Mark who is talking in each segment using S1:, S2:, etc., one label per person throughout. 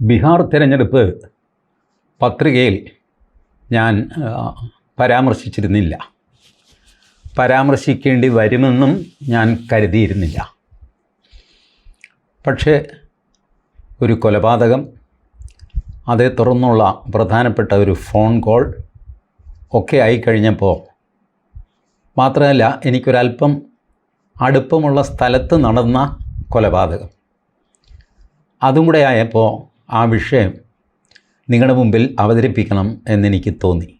S1: ബീഹാർ തിരഞ്ഞെടുപ്പ് പത്രികയിൽ ഞാൻ പരാമർശിച്ചിരുന്നില്ല. പരാമർശിക്കേണ്ടി വരുമെന്നും ഞാൻ കരുതിയിരുന്നില്ല. പക്ഷേ ഒരു കൊലപാതകം അതേ തുടർന്നുള്ള പ്രധാനപ്പെട്ട ഒരു ഫോൺ കോൾ ഒക്കെ ആയിക്കഴിഞ്ഞപ്പോൾ മാത്രമല്ല എനിക്കൊരല്പം അടുപ്പമുള്ള സ്ഥലത്ത് നടന്ന കൊലപാതകം. അതും കൂടെ ആയപ്പോൾ ആ വിഷയം നിങ്ങളുടെ മുമ്പിൽ അവതരിപ്പിക്കണം എന്നെനിക്ക് തോന്നി.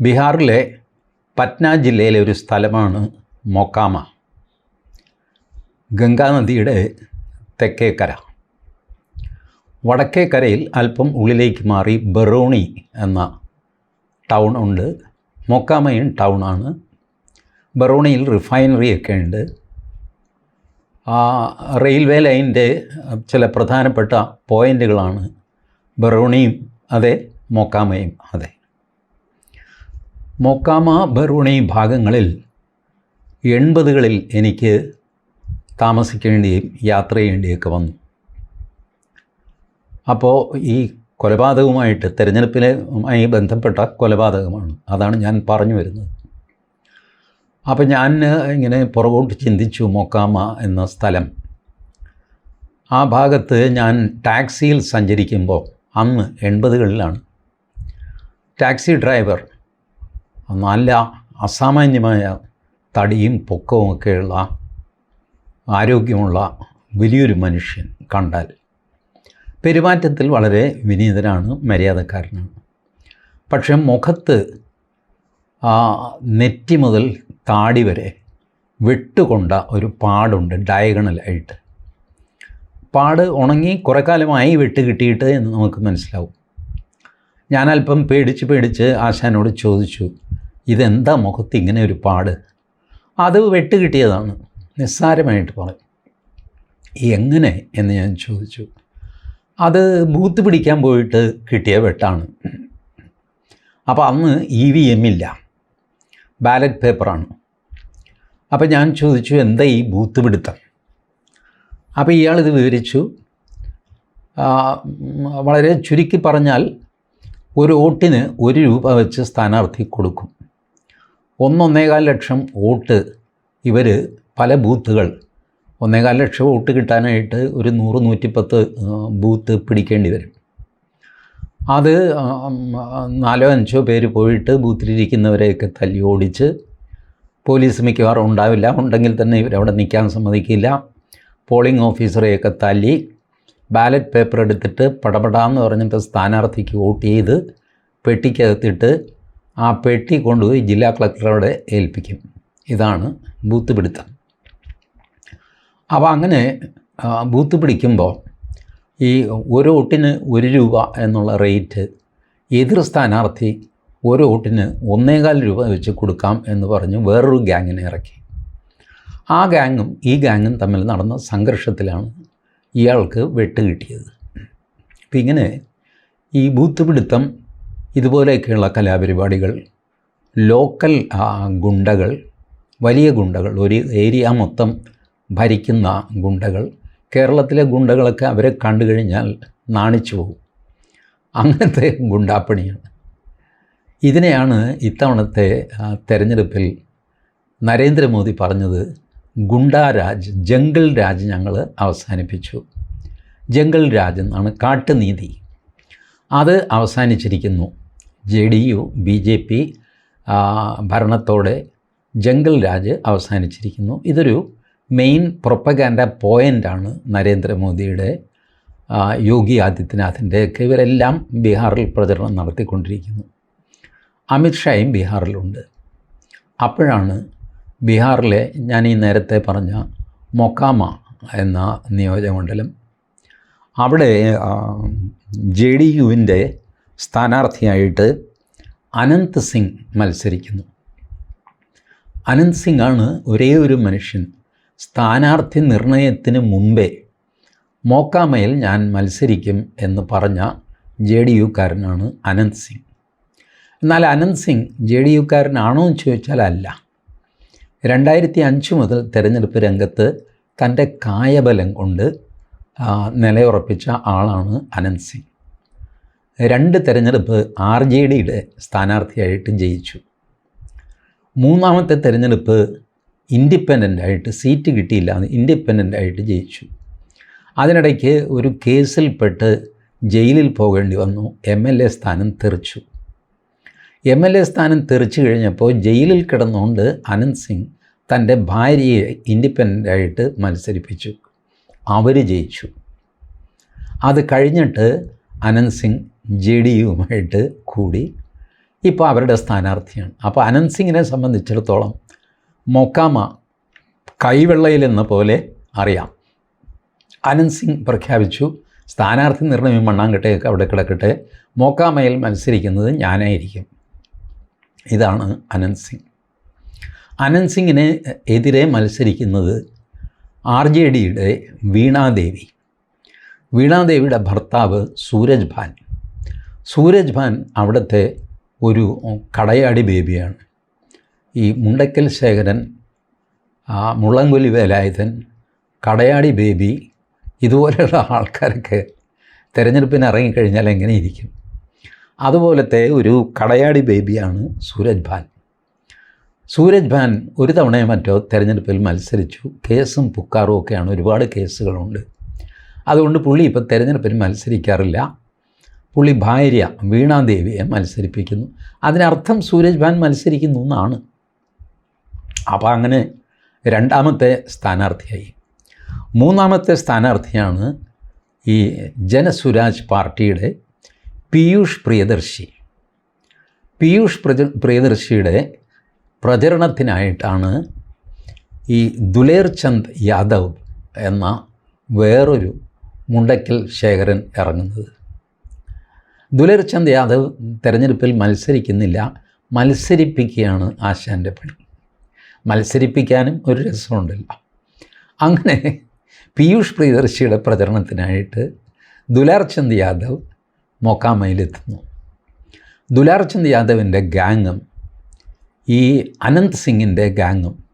S1: ബീഹാറിലെ പറ്റ്ന ജില്ലയിലെ ഒരു സ്ഥലമാണ് മൊക്കാമ. ഗംഗാനദിയുടെ തെക്കേക്കര വടക്കേക്കരയിൽ അല്പം ഉള്ളിലേക്ക് മാറി ബറോണി എന്ന ടൗൺ ഉണ്ട്. മൊക്കാമയും ടൗണാണ് ബറോണിയിൽ റിഫൈനറിയൊക്കെ ഉണ്ട്. ആ റെയിൽവേ ലൈനിന്റെ ചില പ്രധാനപ്പെട്ട പോയിന്റുകളാണ് ബറോണിയും അതെ മൊക്കാമയും അതെ. മൊക്കാമ ബറൂണി ഭാഗങ്ങളിൽ എൺപതുകളിൽ എനിക്ക് താമസിക്കേണ്ടിയും യാത്ര ചെയ്യേണ്ടിയൊക്കെ വന്നു. അപ്പോൾ ഈ കൊലപാതകവുമായിട്ട് തിരഞ്ഞെടുപ്പിലുമായി ബന്ധപ്പെട്ട കൊലപാതകമാണ്. അതാണ് ഞാൻ പറഞ്ഞു വരുന്നത്. അപ്പോൾ ഞാൻ ഇങ്ങനെ പുറകോട്ട് ചിന്തിച്ചു മൊക്കാമ എന്ന സ്ഥലം. ആ ഭാഗത്ത് ഞാൻ ടാക്സിയിൽ സഞ്ചരിക്കുമ്പോൾ അന്ന് എൺപതുകളിലാണ്. ടാക്സി ഡ്രൈവർ നല്ല അസാമാന്യമായ തടിയും പൊക്കവും ഒക്കെയുള്ള ആരോഗ്യമുള്ള വലിയൊരു മനുഷ്യൻ കണ്ടാൽ പെരുമാറ്റത്തിൽ വളരെ വിനീതനാണ് മര്യാദക്കാരനാണ്. പക്ഷെ മുഖത്ത് നെറ്റി മുതൽ താടി വരെ വെട്ടുകൊണ്ട ഒരു പാടുണ്ട് ഡയഗണലായിട്ട് പാട് ഉണങ്ങി കുറേ കാലമായി വെട്ട് കിട്ടിയിട്ട് എന്ന് നമുക്ക് മനസ്സിലാവും. ഞാൻ അല്പം പേടിച്ച് പേടിച്ച് ആശാനോട് ചോദിച്ചു ഇതെന്താ മുഖത്ത് ഇങ്ങനെ ഒരു പാട്? അത് വെട്ട് കിട്ടിയതാണ് നിസ്സാരമായിട്ട് പറഞ്ഞു എങ്ങനെ? എന്ന് ഞാൻ ചോദിച്ചു. അത് ബൂത്ത് പിടിക്കാൻ പോയിട്ട് കിട്ടിയ വെട്ടാണ്. അപ്പോൾ അന്ന് ഇ വി എം ഇല്ല. ബാലറ്റ് പേപ്പറാണ്. അപ്പോൾ ഞാൻ ചോദിച്ചു എന്താ ഈ ബൂത്ത് പിടുത്തം? അപ്പോൾ ഇയാളിത് വിവരിച്ചു. വളരെ ചുരുക്കി പറഞ്ഞാൽ ഒരു വോട്ടിന് ഒരു രൂപ വെച്ച് സ്ഥാനാർത്ഥി കൊടുക്കും. ഒന്നൊന്നേകാൽ ലക്ഷം വോട്ട് ഇവർ പല ബൂത്തുകൾ ഒന്നേകാൽ ലക്ഷം വോട്ട് കിട്ടാനായിട്ട് ഒരു നൂറ് നൂറ്റിപ്പത്ത് ബൂത്ത് പിടിക്കേണ്ടി വരും. അത് നാലോ അഞ്ചോ പേര് പോയിട്ട് ബൂത്തിലിരിക്കുന്നവരെയൊക്കെ തല്ലി ഓടിച്ച് പോലീസ് മിക്കവാറും ഉണ്ടാവില്ല. ഉണ്ടെങ്കിൽ തന്നെ ഇവരവിടെ നിൽക്കാൻ സമ്മതിക്കില്ല. പോളിംഗ് ഓഫീസറെയൊക്കെ തല്ലി ബാലറ്റ് പേപ്പർ എടുത്തിട്ട് പടപടാന്ന് പറഞ്ഞിട്ട് സ്ഥാനാർത്ഥിക്ക് വോട്ട് ചെയ്ത് പെട്ടിക്കകത്തിട്ട് ആ പെട്ടി കൊണ്ടുപോയി ജില്ലാ കളക്ടറോടെ ഏൽപ്പിക്കും. ഇതാണ് ബൂത്ത് പിടുത്തം. അപ്പോൾ അങ്ങനെ ബൂത്ത് പിടിക്കുമ്പോൾ ഈ ഒരു വോട്ടിന് ഒരു രൂപ എന്നുള്ള റേറ്റ് എതിർ സ്ഥാനാർത്ഥി ഒരു വോട്ടിന് ഒന്നേകാൽ രൂപ വെച്ച് കൊടുക്കാം എന്ന് പറഞ്ഞ് വേറൊരു ഗ്യാങ്ങിനെ ഇറക്കി. ആ ഗ്യാങ്ങും ഈ ഗ്യാങ്ങും തമ്മിൽ നടന്ന സംഘർഷത്തിലാണ് ഇയാൾക്ക് വെട്ട് കിട്ടിയത്. അപ്പം ഇങ്ങനെ ഈ ബൂത്ത് പിടുത്തം ഇതുപോലെയൊക്കെയുള്ള കലാപരിപാടികൾ ലോക്കൽ ഗുണ്ടകൾ വലിയ ഗുണ്ടകൾ ഒരു ഏരിയ മൊത്തം ഭരിക്കുന്ന ഗുണ്ടകൾ കേരളത്തിലെ ഗുണ്ടകളൊക്കെ അവരെ കണ്ടു കഴിഞ്ഞാൽ നാണിച്ചു പോകും. അങ്ങനത്തെ ഗുണ്ടാപ്പണിയാണ്. ഇതിനെയാണ് ഇത്തവണത്തെ തെരഞ്ഞെടുപ്പിൽ നരേന്ദ്രമോദി പറഞ്ഞത് ഗുണ്ടാരാജ് ജംഗിൾ രാജ് ഞങ്ങൾ അവസാനിപ്പിച്ചു. ജംഗിൾ രാജ് എന്നാണ് കാട്ടുനീതി. അത് അവസാനിച്ചിരിക്കുന്നു. J D U B J P ഭരണത്തോടെ jungle raj അവസാനിച്ചിരിക്കുന്നു. ഇതൊരു മെയിൻ പ്രൊപ്പഗാൻഡ പോയിന്റാണ് നരേന്ദ്രമോദിയുടെ യോഗി ആദിത്യനാഥിന്റെ ഒക്കെ ഇവരെല്ലാം ബീഹാറിൽ പ്രചരണം നടത്തിക്കൊണ്ടിരിക്കുന്നു. അമിത്ഷായും ബീഹാറിലുണ്ട്. അപ്പോഴാണ് ബീഹാറിലെ ഞാൻ ഈ നേരത്തെ പറഞ്ഞ മൊക്കാമ എന്ന നിയോജകമണ്ഡലം അവിടെ ജെ ഡി യുവിന്റെ സ്ഥാനാർത്ഥിയായിട്ട് അനന്ത് സിംഗ് മത്സരിക്കുന്നു. അനന്ത് സിംഗാണ് ഒരേ ഒരു മനുഷ്യൻ. സ്ഥാനാർത്ഥി നിർണയത്തിന് മുമ്പേ മോക്കാമയിൽ ഞാൻ മത്സരിക്കും എന്ന് പറഞ്ഞ ജെ ഡി യുക്കാരനാണ് അനന്ത് സിംഗ്. എന്നാൽ അനന്ത് സിംഗ് ജെ ഡി യുക്കാരനാണോ എന്ന് ചോദിച്ചാൽ അല്ല. രണ്ടായിരത്തി അഞ്ച് മുതൽ തിരഞ്ഞെടുപ്പ് രംഗത്ത് തന്റെ കായബലം കൊണ്ട് നിലയുറപ്പിച്ച ആളാണ് അനന്ത് സിംഗ്. രണ്ട് തെരഞ്ഞെടുപ്പ് ആർ ജെ ഡിയുടെ സ്ഥാനാർത്ഥിയായിട്ട് ജയിച്ചു. മൂന്നാമത്തെ തെരഞ്ഞെടുപ്പ് ഇൻഡിപെൻഡന്റ് ആയിട്ട് സീറ്റ് കിട്ടിയില്ല ഇൻഡിപെൻഡന്റ് ആയിട്ട് ജയിച്ചു. അതിനിടയ്ക്ക് ഒരു കേസിൽപ്പെട്ട് ജയിലിൽ പോകേണ്ടി വന്നു എം എൽ എ സ്ഥാനം തെറിച്ചു. എം എൽ എ സ്ഥാനം തെറിച്ചു കഴിഞ്ഞപ്പോൾ ജയിലിൽ കിടന്നുകൊണ്ട് അനന്ത് സിംഗ് തന്റെ ഭാര്യയെ ഇൻഡിപെൻഡന്റ് ആയിട്ട് മത്സരിപ്പിച്ചു. അവർ ജയിച്ചു. അത് കഴിഞ്ഞിട്ട് അനന്ത് സിംഗ് ജെ ഡി യുമായിട്ട് കൂടി ഇപ്പോൾ അവരുടെ സ്ഥാനാർത്ഥിയാണ്. അപ്പോൾ അനന്ത് സിംഗിനെ സംബന്ധിച്ചിടത്തോളം മൊക്കാമ കൈവെള്ളയിൽ എന്ന പോലെ അറിയാം. അനന്ത് സിംഗ് പ്രഖ്യാപിച്ചു സ്ഥാനാർത്ഥി നിർണയം മണ്ണാങ്കട്ടയൊക്കെ അവിടെ കിടക്കട്ടെ. മോക്കാമയിൽ മത്സരിക്കുന്നത് ഞാനായിരിക്കും. ഇതാണ് അനന്ത് സിംഗ്. അനന്ത് സിംഗിന് എതിരെ മത്സരിക്കുന്നത് ആർ ജെ ഡിയുടെ വീണാദേവി വീണാദേവിയുടെ ഭർത്താവ് സൂരജ് ഭാൻ. സൂരജ് ഭാൻ അവിടുത്തെ ഒരു കടയാടി ബേബിയാണ്. ഈ മുണ്ടക്കൽ ശേഖരൻ മുള്ളംകൊല്ലി വേലായുധൻ കടയാടി ബേബി ഇതുപോലെയുള്ള ആൾക്കാരൊക്കെ തിരഞ്ഞെടുപ്പിന് ഇറങ്ങിക്കഴിഞ്ഞാൽ എങ്ങനെ ഇരിക്കും? അതുപോലത്തെ ഒരു കടയാടി ബേബിയാണ് സൂരജ് ഭാൻ. സൂരജ് ഭാൻ ഒരു തവണയോ മറ്റോ തിരഞ്ഞെടുപ്പിൽ മത്സരിച്ചു. കേസും പുക്കാറും ഒക്കെയാണ് ഒരുപാട് കേസുകളുണ്ട്. അതുകൊണ്ട് പുള്ളി ഇപ്പോൾ തിരഞ്ഞെടുപ്പിൽ മത്സരിക്കാറില്ല. പുള്ളി ഭാര്യ വീണാദേവിയെ മത്സരിപ്പിക്കുന്നു. അതിനർത്ഥം സൂരജ് ഭാൻ മത്സരിക്കുന്നു എന്നാണ്. അപ്പോൾ അങ്ങനെ രണ്ടാമത്തെ സ്ഥാനാർത്ഥിയായി. മൂന്നാമത്തെ സ്ഥാനാർത്ഥിയാണ് ഈ ജനസുരാജ് പാർട്ടിയുടെ പീയൂഷ് പ്രിയദർശി. പീയൂഷ് പ്രജ പ്രിയദർശിയുടെ പ്രചരണത്തിനായിട്ടാണ് ഈ ദുലേർ ചന്ദ് യാദവ് എന്ന വേറൊരു മുണ്ടക്കൽ ശേഖരൻ ഇറങ്ങുന്നത്. ദുലേർ ചന്ദ് യാദവ് തിരഞ്ഞെടുപ്പിൽ മത്സരിക്കുന്നില്ല. മത്സരിപ്പിക്കുകയാണ് ആശാന്റെ പണി. മത്സരിപ്പിക്കാനും ഒരു രസമുണ്ടല്ലോ. അങ്ങനെ പീയൂഷ് പ്രിയദർശിയുടെ പ്രചരണത്തിനായിട്ട് ദുലാർചന്ദ് യാദവ് മൊക്കാമയിലെത്തുന്നു ദുലാർചന്ദ് യാദവിന്റെ ഗാങ്ങും ഈ അനന്ത് സിംഗിന്റെ ഗാങ്ങും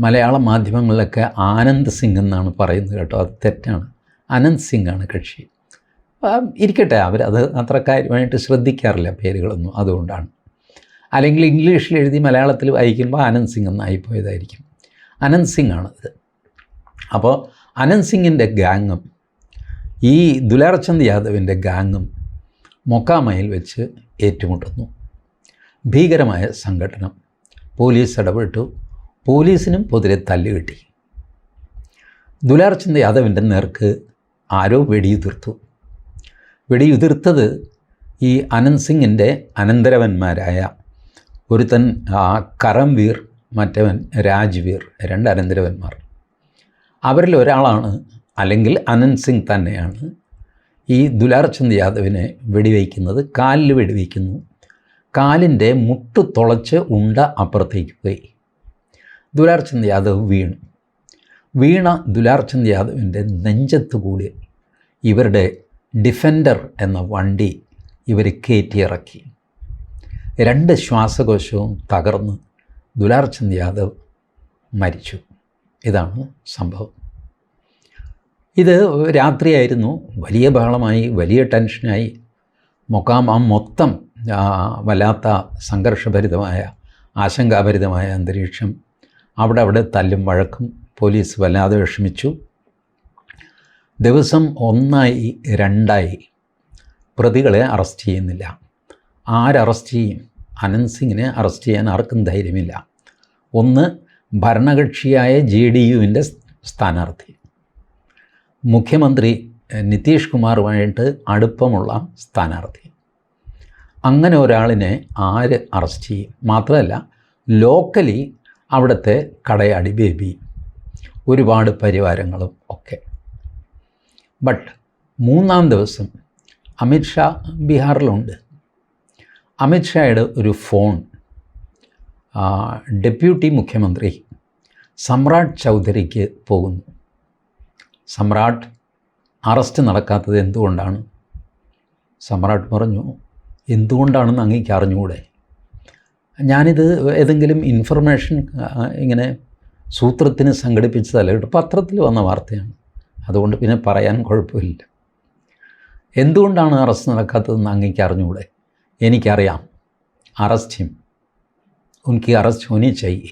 S1: മലയാള മാധ്യമങ്ങളിലൊക്കെ ആനന്ദ് സിംഗ് എന്നാണ് പറയുന്നത് കേട്ടോ അത് തെറ്റാണ്. അനന്ത് സിംഗ് ആണ് കക്ഷി ഇരിക്കട്ടെ അവർ അത് അത്ര കാര്യമായിട്ട് ശ്രദ്ധിക്കാറില്ല പേരുകളൊന്നും അതുകൊണ്ടാണ്. അല്ലെങ്കിൽ ഇംഗ്ലീഷിൽ എഴുതി മലയാളത്തിൽ വായിക്കുമ്പോൾ ആനന്ദ് സിംഗ് എന്നായിപ്പോയതായിരിക്കും അനന്ത് സിംഗ് ആണ് ഇത്. അപ്പോൾ അനന്ത് സിംഗിന്റെ ഗാങ്ങും ഈ ദുലാർചന്ദ് യാദവിന്റെ ഗാങ്ങും മൊക്കാമയിൽ വെച്ച് ഏറ്റുമുട്ടുന്നു. ഭീകരമായ സംഘടന പോലീസ് ഇടപെട്ടു. പോലീസിനും പൊതുരെ തല്ലുകിട്ടി ദുലാർചന്ദ് യാദവിന്റെ നേർക്ക് ആരോ വെടിയുതിർത്തു. വെടിയുതിർത്തത് ഈ അനന്ത് സിംഗിന്റെ അനന്തരവന്മാരായ ഒരുത്തൻ കറംവീർ മറ്റവൻ രാജ്വീർ രണ്ട് അനന്തരവന്മാർ. അവരിൽ ഒരാളാണ് അല്ലെങ്കിൽ അനന്ത് സിംഗ് തന്നെയാണ് ഈ ദുലാർചന്ദ് യാദവിനെ വെടിവയ്ക്കുന്നത് കാലിൽ വെടിവയ്ക്കുന്നു. കാലിന്റെ മുട്ട് തുളച്ച് ഉണ്ട അപ്പുറത്തേക്ക് പോയി. ദുലാർചന്ദ് യാദവ് വീണു. വീണ ദുലാർചന്ദ് യാദവിന്റെ നെഞ്ചത്ത് കൂടി ഇവരുടെ ഡിഫൻഡർ എന്ന വണ്ടി ഇവർ കയറ്റിയിറക്കി. രണ്ട് ശ്വാസകോശവും തകർന്ന് ദുലാർചന്ദ് യാദവ് മരിച്ചു. ഇതാണ് സംഭവം. ഇത് രാത്രിയായിരുന്നു. വലിയ ബഹളമായി വലിയ ടെൻഷനായി. മൊത്തം ആ, വല്ലാത്ത സംഘർഷഭരിതമായ ആശങ്കാഭരിതമായ അന്തരീക്ഷം അവിടെ അവിടെ തല്ലും വഴക്കും പോലീസ് വല്ലാതെ വിഷമിച്ചു. ദിവസം ഒന്നായി രണ്ടായി പ്രതികളെ അറസ്റ്റ് ചെയ്യുന്നില്ല. ആരറസ്റ്റ് ചെയ്യും? അനന്ത് സിംഗിനെ അറസ്റ്റ് ചെയ്യാൻ ആർക്കും ധൈര്യമില്ല. ഒന്ന് ഭരണകക്ഷിയായ ജെ ഡി യുവിന്റെ സ്ഥാനാർത്ഥി. മുഖ്യമന്ത്രി നിതീഷ് കുമാറുമായിട്ട് അടുപ്പമുള്ള സ്ഥാനാർത്ഥി. അങ്ങനെ ഒരാളിനെ ആര് അറസ്റ്റ് ചെയ്യും? മാത്രമല്ല ലോക്കലി അവിടുത്തെ കടയടി ബേബി ഒരുപാട് പരിവാരങ്ങളും ഒക്കെ. ബട്ട് മൂന്നാം ദിവസം അമിത്ഷാ ബീഹാറിലുണ്ട്. അമിത്ഷായുടെ ഒരു ഫോൺ ഡെപ്യൂട്ടി മുഖ്യമന്ത്രി സമ്രാട്ട് ചൗധരിക്ക് പോകുന്നു. സമ്രാട്ട് അറസ്റ്റ് നടക്കാത്തത് എന്തുകൊണ്ടാണ്? സമ്രാട്ട് പറഞ്ഞു എന്തുകൊണ്ടാണെന്ന് അങ്ങേക്ക് അറിഞ്ഞുകൂടെ? ഞാനിത് ഏതെങ്കിലും ഇൻഫർമേഷൻ ഇങ്ങനെ സൂത്രത്തിന് സംഘടിപ്പിച്ചതല്ല കേട്ടോ പത്രത്തിൽ വന്ന വാർത്തയാണ്. അതുകൊണ്ട് പിന്നെ പറയാൻ കുഴപ്പമില്ല. എന്തുകൊണ്ടാണ് അറസ്റ്റ് നടക്കാത്തതെന്ന് അങ്ങേക്ക് അറിഞ്ഞുകൂടെ? എനിക്കറിയാം. അറസ്റ്റ് ഹിം ഉനക്ക് അറസ്റ്റ് ഹോനി ചെയ്യേ.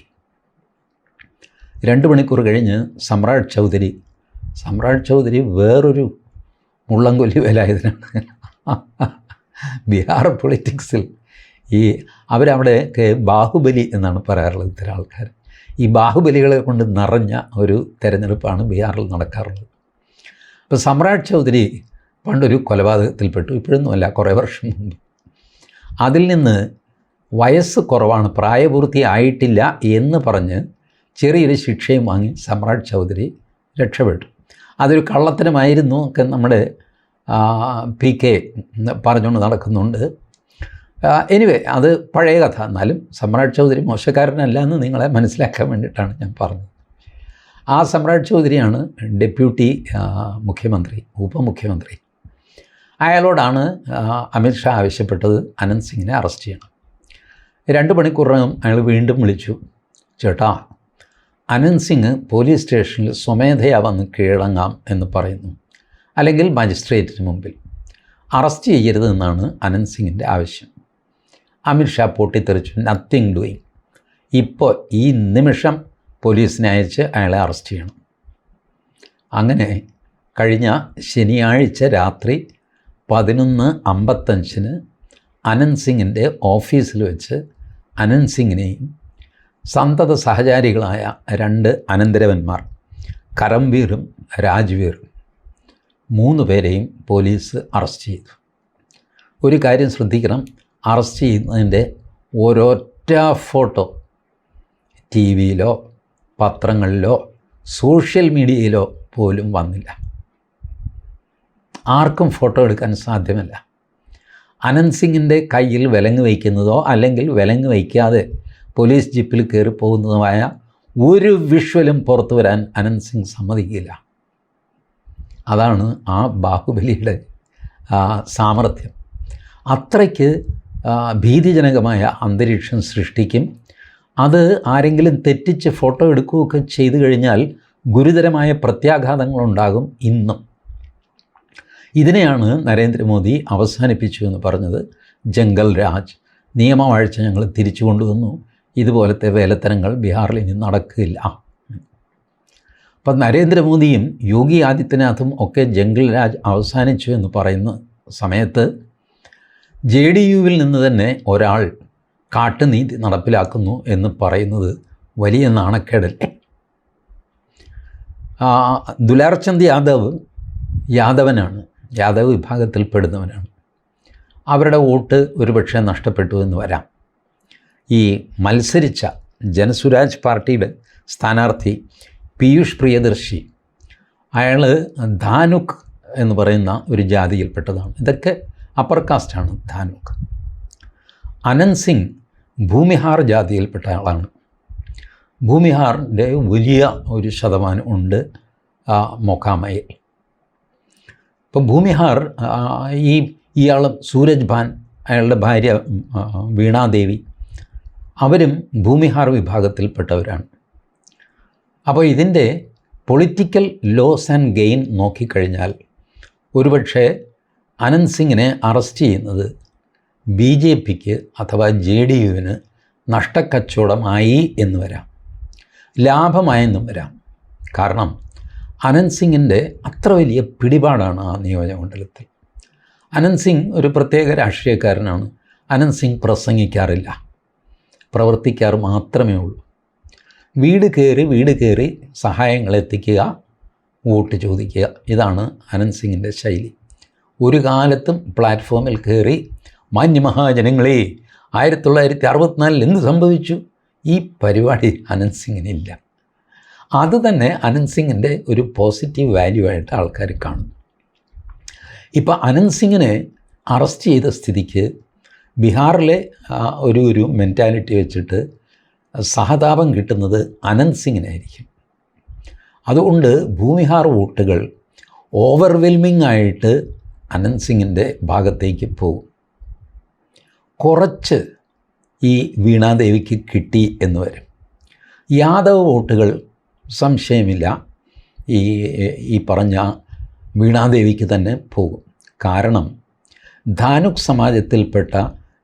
S1: രണ്ട് മണിക്കൂർ കഴിഞ്ഞ് സമ്രാട് ചൗധരി സമ്രാട് ചൗധരി വേറൊരു മുള്ളംകൊല്ലി വേലായുധനാണ്. ബീഹാർ പൊളിറ്റിക്സിൽ ഈ അവരവിടെ ബാഹുബലി എന്നാണ് പറയാറുള്ളത് ഇത്തരം ആൾക്കാർ. ഈ ബാഹുബലികളെ കൊണ്ട് നിറഞ്ഞ ഒരു തെരഞ്ഞെടുപ്പാണ് ബീഹാറിൽ നടക്കാറുള്ളത്. അപ്പോൾ സമ്രാട് ചൗധരി പണ്ടൊരു കൊലപാതകത്തിൽപ്പെട്ടു ഇപ്പോഴൊന്നുമല്ല കുറേ വർഷം മുമ്പ്. അതിൽ നിന്ന് വയസ്സ് കുറവാണ് പ്രായപൂർത്തി ആയിട്ടില്ല എന്ന് പറഞ്ഞ് ചെറിയൊരു ശിക്ഷയും വാങ്ങി സമ്രാട് ചൗധരി രക്ഷപ്പെട്ടു. അതൊരു കള്ളത്തരമായിരുന്നു ഒക്കെ നമ്മുടെ പി കെ പറഞ്ഞുകൊണ്ട് നടക്കുന്നുണ്ട്. എനിവേ അത് പഴയ കഥ. എന്നാലും സമ്രാട് ചൗധരി മോശക്കാരനല്ല എന്ന് നിങ്ങളെ മനസ്സിലാക്കാൻ വേണ്ടിയിട്ടാണ് ഞാൻ പറഞ്ഞത്. ആ സമ്രാട് ചൗധരിയാണ് ഡെപ്യൂട്ടി മുഖ്യമന്ത്രി ഉപമുഖ്യമന്ത്രി. അയാളോടാണ് അമിത്ഷാ ആവശ്യപ്പെട്ടത്. അനന്ത് സിംഗിനെ അറസ്റ്റ് ചെയ്യണം. രണ്ട് മണിക്കൂറിനകം അയാൾ വീണ്ടും വിളിച്ചു. ചേട്ടാ അനന്ത് സിംഗ് പോലീസ് സ്റ്റേഷനിൽ സ്വമേധയാ വന്ന് കീഴടങ്ങാം എന്ന് പറയുന്നു. അല്ലെങ്കിൽ മജിസ്ട്രേറ്റിന് മുമ്പിൽ. അറസ്റ്റ് ചെയ്യരുതെന്നാണ് അനന്ത് സിംഗിന്റെ ആവശ്യം. അമിത്ഷാ പൊട്ടിത്തെറിച്ചു. നത്തിങ് ഡൂയിങ് ഇപ്പോൾ ഈ നിമിഷം പോലീസിനെ അയച്ച് അയാളെ അറസ്റ്റ് ചെയ്യണം. അങ്ങനെ കഴിഞ്ഞ ശനിയാഴ്ച രാത്രി പതിനൊന്ന് അമ്പത്തഞ്ചിന് അനന്ത് സിംഗിന്റെ ഓഫീസിൽ വെച്ച് അനന്ത് സിംഗിനെയും സന്തത സഹചാരികളായ രണ്ട് അനന്തരവന്മാർ കരംവീറും രാജ്വീറും. മൂന്ന് പേരെയും പോലീസ് അറസ്റ്റ് ചെയ്തു. ഒരു കാര്യം ശ്രദ്ധിക്കണം അറസ്റ്റ് ചെയ്യുന്നതിന്റെ ഒരൊറ്റ ഫോട്ടോ ടി വിയിലോ പത്രങ്ങളിലോ സോഷ്യൽ മീഡിയയിലോ പോലും വന്നില്ല. ആർക്കും ഫോട്ടോ എടുക്കാൻ സാധ്യമല്ല. അനന്ത് സിംഗിന്റെ കയ്യിൽ വിലങ്ങ് വയ്ക്കുന്നതോ അല്ലെങ്കിൽ വിലങ്ങ് വയ്ക്കാതെ പോലീസ് ജീപ്പിൽ കയറി പോകുന്നതുമായ ഒരു വിഷ്വലും പുറത്തു വരാൻ അനന്ത് സിംഗ് സമ്മതിക്കില്ല. അതാണ് ആ ബാഹുബലിയുടെ സാമർഥ്യം. അത്രയ്ക്ക് ഭീതിജനകമായ അന്തരീക്ഷം സൃഷ്ടിക്കും. അത് ആരെങ്കിലും തെറ്റിച്ച് ഫോട്ടോ എടുക്കുകയൊക്കെ ചെയ്തു കഴിഞ്ഞാൽ ഗുരുതരമായ പ്രത്യാഘാതങ്ങളുണ്ടാകും ഇന്നും. ഇതിനെയാണ് നരേന്ദ്രമോദി അവസാനിപ്പിച്ചു എന്ന് പറഞ്ഞത്. ജംഗൽ രാജ്. നിയമവാഴ്ച ഞങ്ങൾ തിരിച്ചു കൊണ്ടുവന്നു. ഇതുപോലത്തെ വേലത്തരങ്ങൾ ബീഹാറിൽ ഇനി നടക്കില്ല. അപ്പം നരേന്ദ്രമോദിയും യോഗി ആദിത്യനാഥും ഒക്കെ ജംഗിൾ രാജ് അവസാനിച്ചു എന്ന് പറയുന്ന സമയത്ത് ജെ ഡി യുവിൽ നിന്ന് തന്നെ ഒരാൾ കാട്ടുനീതി നടപ്പിലാക്കുന്നു എന്ന് പറയുന്നത് വലിയ നാണക്കേടല്ലേ ദുലാർചന്ദ് യാദവ് യാദവനാണ്. യാദവ് വിഭാഗത്തിൽപ്പെടുന്നവനാണ് അവരുടെ വോട്ട് ഒരുപക്ഷെ നഷ്ടപ്പെട്ടു എന്ന് വരാം. ഈ മത്സരിച്ച ജനസുരാജ് പാർട്ടിയുടെ സ്ഥാനാർത്ഥി പീയൂഷ് പ്രിയദർശി അയാൾ ധാനുക് എന്ന് പറയുന്ന ഒരു ജാതിയിൽപ്പെട്ടതാണ്. ഇതൊക്കെ അപ്പർ കാസ്റ്റാണ് ധാനുക്. അനന്ത് സിംഗ് ഭൂമിഹാർ ജാതിയിൽപ്പെട്ട ആളാണ്. ഭൂമിഹാറിന്റെ വലിയ ഒരു ശതമാനം ഉണ്ട് മൊക്കാമയിൽ ഇപ്പോൾ ഭൂമിഹാർ ഈ ഇയാൾ സൂരജ് ഭാൻ അയാളുടെ ഭാര്യ വീണാദേവി അവരും ഭൂമിഹാർ വിഭാഗത്തിൽപ്പെട്ടവരാണ്. അപ്പോൾ ഇതിന്റെ പൊളിറ്റിക്കൽ ലോസ് ആൻഡ് ഗെയിൻ നോക്കിക്കഴിഞ്ഞാൽ ഒരുപക്ഷെ അനന്ത് സിംഗിനെ അറസ്റ്റ് ചെയ്യുന്നത് ബി ജെ പിക്ക് അഥവാ ജെ ഡി യുവിന് നഷ്ടക്കച്ചവടമായി എന്ന് വരാം. ലാഭമായെന്നും വരാം. കാരണം അനന്ത് സിംഗിന്റെ അത്ര വലിയ പിടിപാടാണ് ആ നിയോജകമണ്ഡലത്തിൽ. അനന്ത് സിംഗ് ഒരു പ്രത്യേക രാഷ്ട്രീയക്കാരനാണ്. അനന്ത് സിംഗ് പ്രസംഗിക്കാറില്ല. പ്രവർത്തിക്കാറ് മാത്രമേ ഉള്ളൂ. വീട് കയറി വീട് കയറി സഹായങ്ങൾ എത്തിക്കുക വോട്ട് ചോദിക്കുക ഇതാണ് അനന്ത് സിംഗിന്റെ ശൈലി. ഒരു കാലത്തും പ്ലാറ്റ്ഫോമിൽ കയറി മാന്യമഹാജനങ്ങളെ ആയിരത്തി തൊള്ളായിരത്തി അറുപത്തിനാലിൽ എന്ത് സംഭവിച്ചു? ഈ പരിപാടി അനന്ത് സിംഗിനില്ല. അത് തന്നെ അനന്ത് സിംഗിന്റെ ഒരു പോസിറ്റീവ് വാല്യൂ ആയിട്ട് ആൾക്കാർ കാണുന്നു. ഇപ്പോൾ അനന്ത് സിംഗിനെ അറസ്റ്റ് ചെയ്ത സ്ഥിതിക്ക് ബീഹാറിലെ ഒരു ഒരു മെന്റാലിറ്റി വെച്ചിട്ട് സഹതാപം കിട്ടുന്നത് അനന്ത് സിംഗിനായിരിക്കും. അതുകൊണ്ട് ഭൂമിഹാർ വോട്ടുകൾ ഓവർവെൽമിംഗ് ആയിട്ട് അനന്ത് സിംഗിന്റെ ഭാഗത്തേക്ക് പോകും. കുറച്ച് ഈ വീണാദേവിക്ക് കിട്ടി എന്ന് വരും. യാദവ് വോട്ടുകൾ സംശയമില്ല. ഈ ഈ പറഞ്ഞ വീണാദേവിക്ക് തന്നെ പോകും. കാരണം ധാനുക് സമാജത്തിൽപ്പെട്ട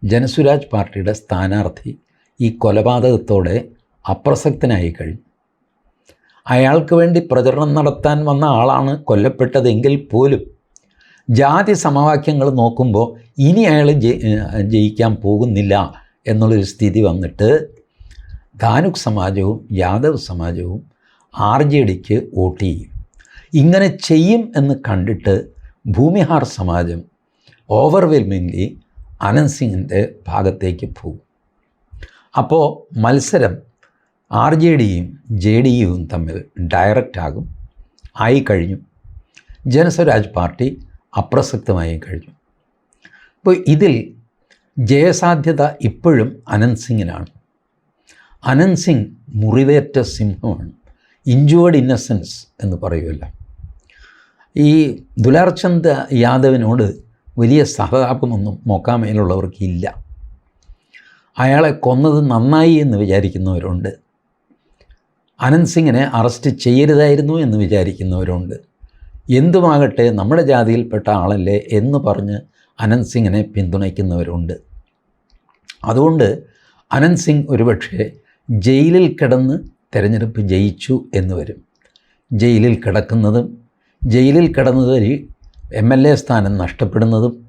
S1: ജനസുരാജ് പാർട്ടിയുടെ സ്ഥാനാർത്ഥി ഈ കൊലപാതകത്തോടെ അപ്രസക്തനായി കഴിഞ്ഞു. അയാൾക്ക് വേണ്ടി പ്രചരണം നടത്താൻ വന്ന ആളാണ് കൊല്ലപ്പെട്ടതെങ്കിൽ പോലും ജാതി സമവാക്യങ്ങൾ നോക്കുമ്പോൾ ഇനി അയാൾ ജയിക്കാൻ പോകുന്നില്ല എന്നുള്ളൊരു സ്ഥിതി വന്നിട്ട് ധാനുക് സമാജവും യാദവ് സമാജവും ആർ ജെ ഡിക്ക് വോട്ട് ചെയ്യും. ഇങ്ങനെ ചെയ്യും എന്ന് കണ്ടിട്ട് ഭൂമിഹാർ സമാജം ഓവർവെൽമിംഗ്ലി അനന്ത് സിംഗിന്റെ ഭാഗത്തേക്ക് പോകും. അപ്പോൾ മത്സരം ആർ ജെ ഡിയും ജെ ഡി യുവും തമ്മിൽ ഡയറക്റ്റ് ആകും. ആയി കഴിഞ്ഞു. ജനസ്വരാജ് പാർട്ടി അപ്രസക്തമായി കഴിഞ്ഞു. അപ്പോൾ ഇതിൽ ജയസാധ്യത ഇപ്പോഴും അനന്ത് സിംഗിനാണ് അനന്ത് സിംഗ് മുറിവേറ്റ സിംഹമാണ്. ഇഞ്ചുവേർഡ് ഇന്നസെൻസ് എന്ന് പറയുമല്ലോ. ഈ ദുലാർചന്ദ് യാദവിനോട് വലിയ സഹതാപമൊന്നും മൊക്കാമേലുള്ളവർക്കില്ല അയാളെ കൊന്നത് നന്നായി എന്ന് വിചാരിക്കുന്നവരുണ്ട്. അനന്ത് സിംഗിനെ അറസ്റ്റ് ചെയ്യരുതായിരുന്നു എന്ന് വിചാരിക്കുന്നവരുണ്ട്. എന്തുമാകട്ടെ നമ്മുടെ ജാതിയിൽപ്പെട്ട ആളല്ലേ എന്ന് പറഞ്ഞ് അനന്ത് സിംഗിനെ പിന്തുണയ്ക്കുന്നവരുണ്ട്. അതുകൊണ്ട് അനന്ത് സിംഗ് ഒരുപക്ഷെ ജയിലിൽ കിടന്ന് തിരഞ്ഞെടുപ്പ് ജയിച്ചു എന്ന് വരും. ജയിലിൽ കിടക്കുന്നതും ജയിലിൽ കിടന്നത് എം എൽ എ സ്ഥാനം നഷ്ടപ്പെടുന്നതും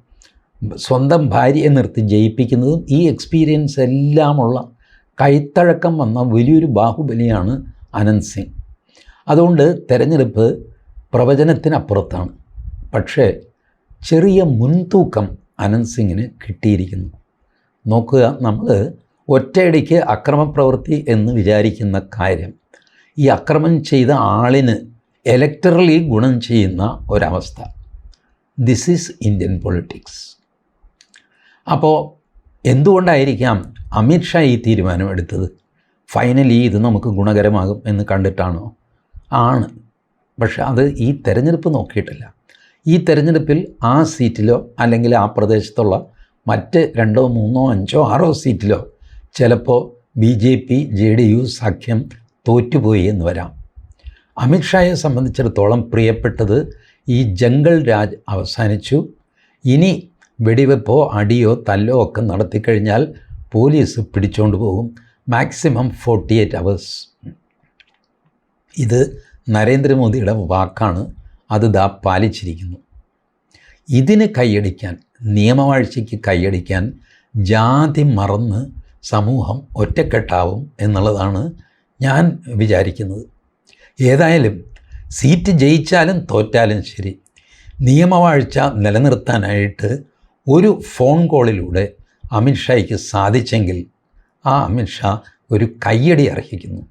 S1: സ്വന്തം ഭാര്യയെ നിർത്തി ജയിപ്പിക്കുന്നതും ഈ എക്സ്പീരിയൻസ് എല്ലാമുള്ള കൈത്തഴക്കം വന്ന വലിയൊരു ബാഹുബലിയാണ് അനന്ത് സിംഗ്. അതുകൊണ്ട് തെരഞ്ഞെടുപ്പ് പ്രവചനത്തിനപ്പുറത്താണ്. പക്ഷേ ചെറിയ മുൻതൂക്കം അനന്ത് സിംഗിന് കിട്ടിയിരിക്കുന്നു. നോക്കുക നമ്മൾ ഒറ്റയടിക്ക് അക്രമപ്രവൃത്തി എന്ന് വിചാരിക്കുന്ന കാര്യം ഈ അക്രമം ചെയ്ത ആളിന് എലക്ടറലി ഗുണം ചെയ്യുന്ന ഒരവസ്ഥ. ദിസ് ഈസ് ഇന്ത്യൻ പൊളിറ്റിക്സ് അപ്പോൾ എന്തുകൊണ്ടായിരിക്കാം അമിത്ഷാ ഈ തീരുമാനം എടുത്തത് ഫൈനലി ഇത് നമുക്ക് ഗുണകരമാകും എന്ന് കണ്ടിട്ടാണോ? ആണ്. പക്ഷെ അത് ഈ തെരഞ്ഞെടുപ്പ് നോക്കിയിട്ടില്ല. ഈ തെരഞ്ഞെടുപ്പിൽ ആ സീറ്റിലോ അല്ലെങ്കിൽ ആ പ്രദേശത്തുള്ള മറ്റ് രണ്ടോ മൂന്നോ അഞ്ചോ ആറോ സീറ്റിലോ ചിലപ്പോൾ B J P J D U സഖ്യം തോറ്റുപോയി എന്ന് വരാം. അമിത്ഷായെ സംബന്ധിച്ചിടത്തോളം പ്രിയപ്പെട്ടത് ഈ ജംഗൾ രാജ് അവസാനിച്ചു. ഇനി വെടിവെപ്പോ അടിയോ തല്ലോ ഒക്കെ നടത്തിക്കഴിഞ്ഞാൽ പോലീസ് പിടിച്ചുകൊണ്ട് പോകും. മാക്സിമം ഫോർട്ടി എയ്റ്റ് അവേഴ്സ് ഇത് നരേന്ദ്രമോദിയുടെ വാക്കാണ്. അത് ദാ പാലിച്ചിരിക്കുന്നു. ഇതിന് കൈയടിക്കാൻ നിയമവാഴ്ചയ്ക്ക് കൈയടിക്കാൻ ജാതി മറന്ന് സമൂഹം ഒറ്റക്കെട്ടാവും എന്നുള്ളതാണ് ഞാൻ വിചാരിക്കുന്നത്. ഏതായാലും സീറ്റ് ജയിച്ചാലും തോറ്റാലും ശരി. നിയമവാഴ്ച നിലനിർത്താനായിട്ട് ഒരു ഫോൺ കോളിലൂടെ അമിത്ഷായ്ക്ക് സാധിച്ചെങ്കിൽ ആ അമിത്ഷാ ഒരു കയ്യടി അർഹിക്കുന്നു.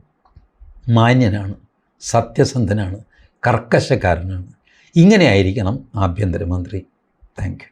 S1: മാന്യനാണ് സത്യസന്ധനാണ് കർക്കശക്കാരനാണ്. ഇങ്ങനെയായിരിക്കണം ആഭ്യന്തരമന്ത്രി. താങ്ക്